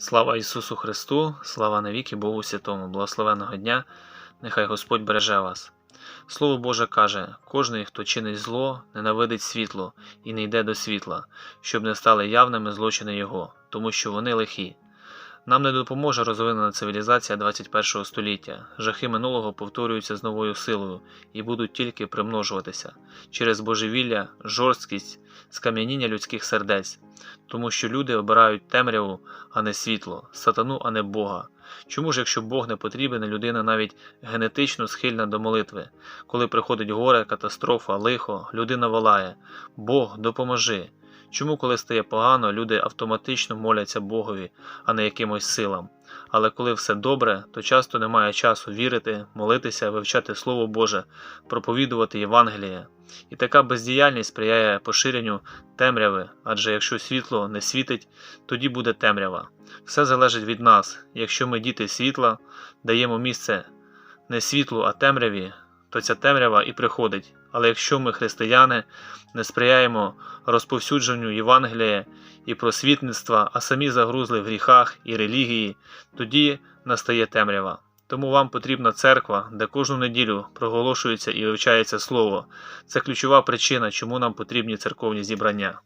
Слава Ісусу Христу, слава навіки Богу Святому, благословеного дня, нехай Господь береже вас. Слово Боже каже: кожний, хто чинить зло, ненавидить світло і не йде до світла, щоб не стали явними злочини Його, тому що вони лихі. Нам не допоможе розвинена цивілізація 21 століття. Жахи минулого повторюються з новою силою і будуть тільки примножуватися через божевілля, жорсткість, скам'яніння людських сердець, тому що люди обирають темряву, а не світло, сатану, а не Бога. Чому ж, якщо Бог не потрібен, людина навіть генетично схильна до молитви? Коли приходить горе, катастрофа, лихо, людина волає Бог, допоможи. Чому, коли стає погано, люди автоматично моляться Богові, а не якимось силам? Але коли все добре, то часто немає часу вірити, молитися, вивчати Слово Боже, проповідувати Євангеліє. І така бездіяльність сприяє поширенню темряви, адже якщо світло не світить, тоді буде темрява. Все залежить від нас. Якщо ми діти світла, даємо місце не світлу, а темряві, то ця темрява і приходить. Але якщо ми, християни, не сприяємо розповсюдженню Євангелія і просвітництва, а самі загрузли в гріхах і релігії, тоді настає темрява. Тому вам потрібна церква, де кожну неділю проголошується і вивчається слово. Це ключова причина, чому нам потрібні церковні зібрання.